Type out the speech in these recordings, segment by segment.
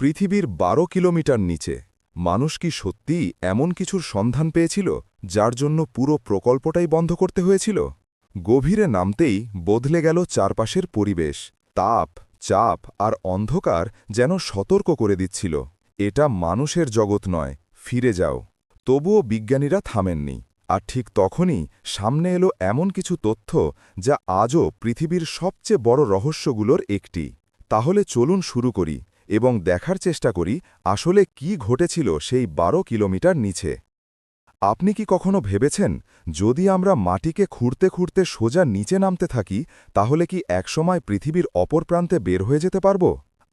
পৃথিবীর বারো কিলোমিটার নিচে। মানুষ কি সত্যিই এমন কিছুর সন্ধান পেয়েছিল, যার জন্য পুরো প্রকল্পটাই বন্ধ করতে হয়েছিল? গভীরে নামতেই বদলে গেল চারপাশের পরিবেশ। তাপ, চাপ আর অন্ধকার যেন সতর্ক করে দিচ্ছিল। এটা মানুষের জগৎ নয়, ফিরে যাও। তবুও বিজ্ঞানীরা থামেননি। আর ঠিক তখনই সামনে এলো এমন কিছু তথ্য যা আজও পৃথিবীর সবচেয়ে বড় রহস্যগুলোর একটি। তাহলে চলুন শুরু করি। এবং দেখার চেষ্টা করি আসলে কি ঘটেছিল সেই বারো কিলোমিটার নিচে। আপনি কি কখনো ভেবেছেন, যদি আমরা মাটিকে খুঁড়তে খুঁড়তে সোজা নিচে নামতে থাকি, তাহলে কি একসময় পৃথিবীর অপর প্রান্তে বের হয়ে যেতে পারব?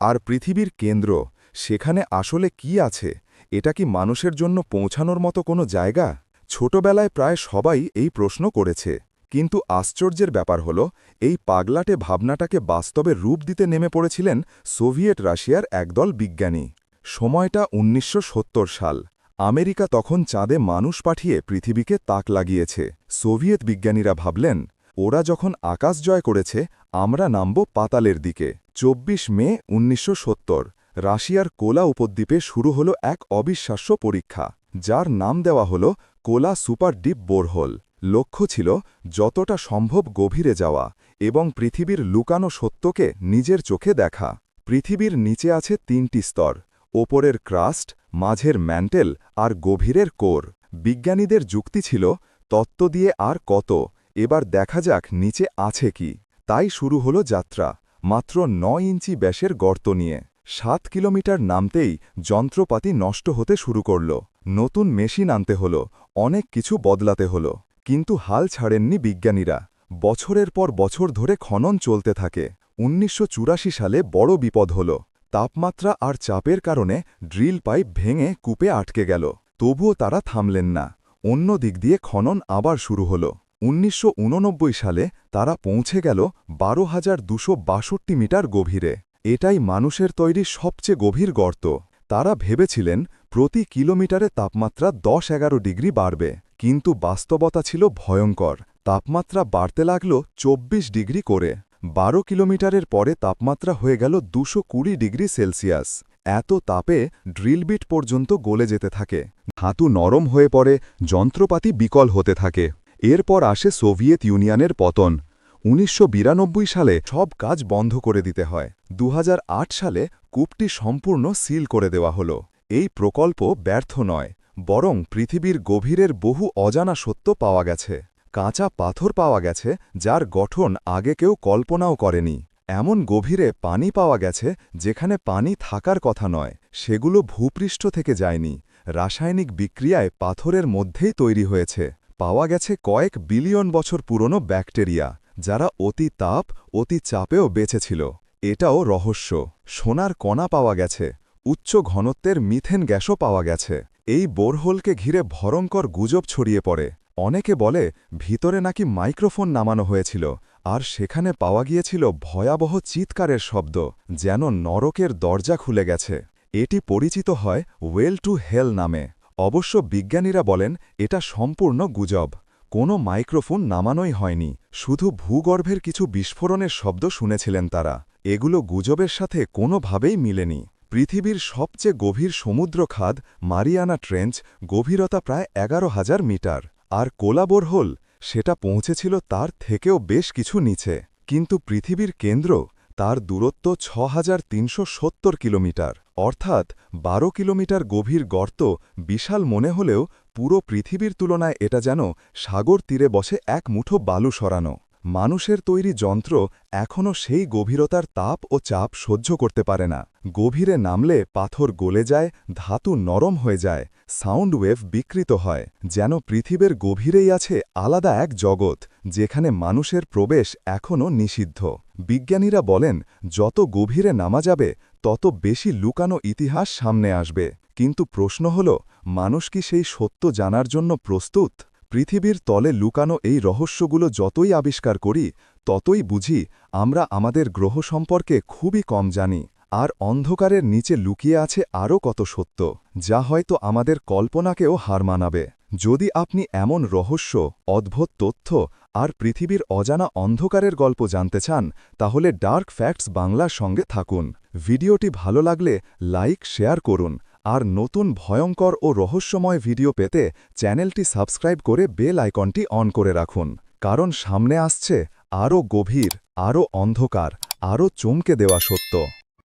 আর পৃথিবীর কেন্দ্র, সেখানে আসলে কি আছে? এটা কি মানুষের জন্য পৌঁছানোর মতো কোনো জায়গা? ছোটবেলায় প্রায় সবাই এই প্রশ্ন করেছে। কিন্তু আশ্চর্যের ব্যাপার হল, এই পাগলাটে ভাবনাটাকে বাস্তবে রূপ দিতে নেমে পড়েছিলেন সোভিয়েট রাশিয়ার একদল বিজ্ঞানী। সময়টা উনিশশো সত্তর সাল। আমেরিকা তখন চাঁদে মানুষ পাঠিয়ে পৃথিবীকে তাক লাগিয়েছে। সোভিয়েত বিজ্ঞানীরা ভাবলেন, ওরা যখন আকাশ জয় করেছে, আমরা নামব পাতালের দিকে। ২৪ মে উনিশশো সত্তর, রাশিয়ার কোলা উপদ্বীপে শুরু হল এক অবিশ্বাস্য পরীক্ষা, যার নাম দেওয়া হল কোলা সুপার ডিপ বোরহোল। লক্ষ্য ছিল যতটা সম্ভব গভীরে যাওয়া এবং পৃথিবীর লুকানো সত্যকে নিজের চোখে দেখা। পৃথিবীর নিচে আছে তিনটি স্তর, ওপরের ক্রাস্ট, মাঝের ম্যান্টেল আর গভীরের কোর। বিজ্ঞানীদের যুক্তি ছিল, তত্ত্ব দিয়ে আর কত, এবার দেখা যাক নিচে আছে কি। তাই শুরু হলো যাত্রা, মাত্র নয় ইঞ্চি ব্যাসের গর্ত নিয়ে। সাত কিলোমিটার নামতেই যন্ত্রপাতি নষ্ট হতে শুরু করল। নতুন মেশিন আনতে হল, অনেক কিছু বদলাতে হল। কিন্তু হাল ছাড়েননি বিজ্ঞানীরা। বছরের পর বছর ধরে খনন চলতে থাকে। উনিশশো চুরাশি সালে বড় বিপদ হল। তাপমাত্রা আর চাপের কারণে ড্রিল পাইপ ভেঙে কূপে আটকে গেল। তবুও তারা থামলেন না। অন্য দিক দিয়ে খনন আবার শুরু হল। উনিশশো উননব্বই সালে তারা পৌঁছে গেল বারো হাজার মিটার গভীরে। এটাই মানুষের তৈরি সবচেয়ে গভীর গর্ত। তারা ভেবেছিলেন প্রতি কিলোমিটারে তাপমাত্রা দশ এগারো ডিগ্রি বাড়বে। কিন্তু বাস্তবতা ছিল ভয়ঙ্কর। তাপমাত্রা বাড়তে লাগল ২৪ ডিগ্রি করে। বারো কিলোমিটারের পরে তাপমাত্রা হয়ে গেল দুশো কুড়ি ডিগ্রি সেলসিয়াস। এত তাপে ড্রিলবিট পর্যন্ত গলে যেতে থাকে। ধাতু নরম হয়ে পড়ে, যন্ত্রপাতি বিকল হতে থাকে। এরপর আসে সোভিয়েত ইউনিয়নের পতন। উনিশশো বিরানব্বই সালে সব কাজ বন্ধ করে দিতে হয়। দু হাজার আট সালে কূপটি সম্পূর্ণ সিল করে দেওয়া হল। এই প্রকল্প ব্যর্থ নয়। বরং পৃথিবীর গভীরের বহু অজানা সত্য পাওয়া গেছে। কাঁচা পাথর পাওয়া গেছে, যার গঠন আগে কেউ কল্পনাও করেনি। এমন গভীরে পানি পাওয়া গেছে, যেখানে পানি থাকার কথা নয়, সেগুলো ভূপৃষ্ঠ থেকে যায়নি। রাসায়নিক বিক্রিয়ায় পাথরের মধ্যেই তৈরি হয়েছে। পাওয়া গেছে কয়েক বিলিয়ন বছর পুরনো ব্যাকটেরিয়া, যারা অতি তাপ, অতি চাপেও বেঁচেছিল। এটাও রহস্য। সোনার কণা পাওয়া গেছে। উচ্চ ঘনত্বের মিথেন গ্যাসও পাওয়া গেছে। এই বোরহোলকে ঘিরে ভয়ঙ্কর গুজব ছড়িয়ে পড়ে। অনেকে বলে, ভিতরে নাকি মাইক্রোফোন নামানো হয়েছিল, আর সেখানে পাওয়া গিয়েছিল ভয়াবহ চিৎকারের শব্দ, যেন নরকের দরজা খুলে গেছে। এটি পরিচিত হয় ওয়েল টু হেল নামে। অবশ্য বিজ্ঞানীরা বলেন, এটা সম্পূর্ণ গুজব। কোনো মাইক্রোফোন নামানোই হয়নি, শুধু ভূগর্ভের কিছু বিস্ফোরণের শব্দ শুনেছিলেন তারা। এগুলো গুজবের সাথে কোনোভাবেই মিলেনি। পৃথিবীর সবচেয়ে গভীর সমুদ্র খাদ মারিয়ানা ট্রেঞ্চ গভীরতা প্রায় এগারো হাজার মিটার। আর কোলাবোরহোল সেটা পৌঁছেছিল তার থেকেও বেশ কিছু নিচে। কিন্তু পৃথিবীর কেন্দ্র তার দূরত্ব ছ কিলোমিটার। অর্থাৎ বারো কিলোমিটার গভীর গর্ত বিশাল মনে হলেও পুরো পৃথিবীর তুলনায় এটা যেন সাগর তীরে বসে এক মুঠো বালু সরানো। মানুষের তৈরি যন্ত্র এখনও সেই গভীরতার তাপ ও চাপ সহ্য করতে পারে না। গভীরে নামলে পাথর গলে যায়, ধাতু নরম হয়ে যায়, সাউন্ড ওয়েভ বিকৃত হয়, যেন পৃথিবীর গভীরেই আছে আলাদা এক জগৎ, যেখানে মানুষের প্রবেশ এখনও নিষিদ্ধ। বিজ্ঞানীরা বলেন, যত গভীরে নামা যাবে, তত বেশি লুকানো ইতিহাস সামনে আসবে। কিন্তু প্রশ্ন হল, মানুষ কি সেই সত্য জানার জন্য প্রস্তুত? পৃথিবীর তলে লুকানো এই রহস্যগুলো যতই আবিষ্কার করি, ততই বুঝি আমরা আমাদের গ্রহ সম্পর্কে খুবই কম জানি, আর অন্ধকারের নিচে লুকিয়ে আছে আরও কত সত্য, যা হয়তো আমাদের কল্পনাকেও হার মানাবে। যদি আপনি এমন রহস্য, অদ্ভুত তথ্য আর পৃথিবীর অজানা অন্ধকারের গল্প জানতে চান, তাহলে ডার্ক ফ্যাক্টস বাংলার সঙ্গে থাকুন। ভিডিওটি ভালো লাগলে লাইক, শেয়ার করুন। আর নতুন ভয়ঙ্কর ও রহস্যময় ভিডিও পেতে চ্যানেলটি সাবস্ক্রাইব করে বেল আইকনটি অন করে রাখুন, কারণ সামনে আসছে আরও গভীর, আরও অন্ধকার, আরও চমকে দেওয়া সত্য।